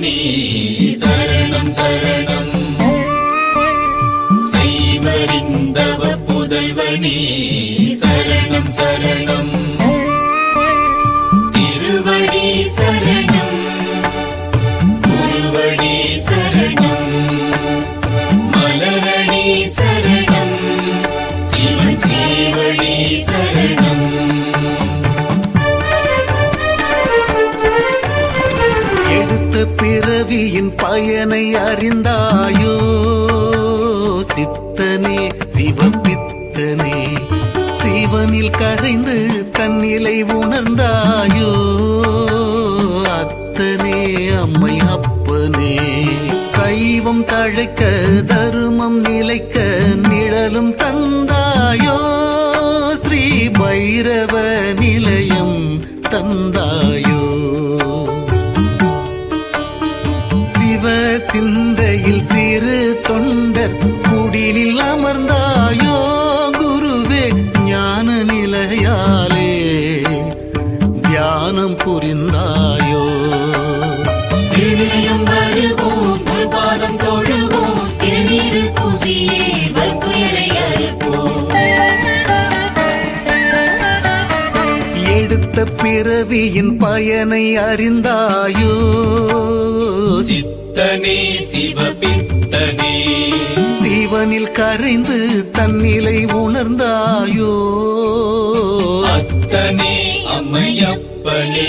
சரணே சரணம் சரணம். சைவறிந்தவ புதல்வனே சரணம் சரணம். பிறவியின் பயனை அறிந்தாயோ? சித்தனே சிவபித்தனே சிவனில் கரைந்து தன்னிலை உணர்ந்தாயோ? அத்தனே அம்மை அப்பனே. சைவம் தழைக்க தருமம் நிலைக்க நிழலும் தந்தாயோ? ஸ்ரீ பைரவ நிலையம் தந்தாயோ? சிந்தையில் சிறு தொண்டர் குடிலில் அமர்ந்தாயோ குருவே ஞான நிலையாலே தியானம் புரிந்தாயோ. திருநிலையம் வருவோம் பாதம் தொழுவோம் திருநீரு பூசியே அறுப்போம். எடுத்த பிறவியின் பயனை அறிந்தாயோ. சித்தனே சிவபித்தனே சிவனில் கரைந்து தன்னிலை உணர்ந்தாயோ? அத்தனே அம்மையப்பனே.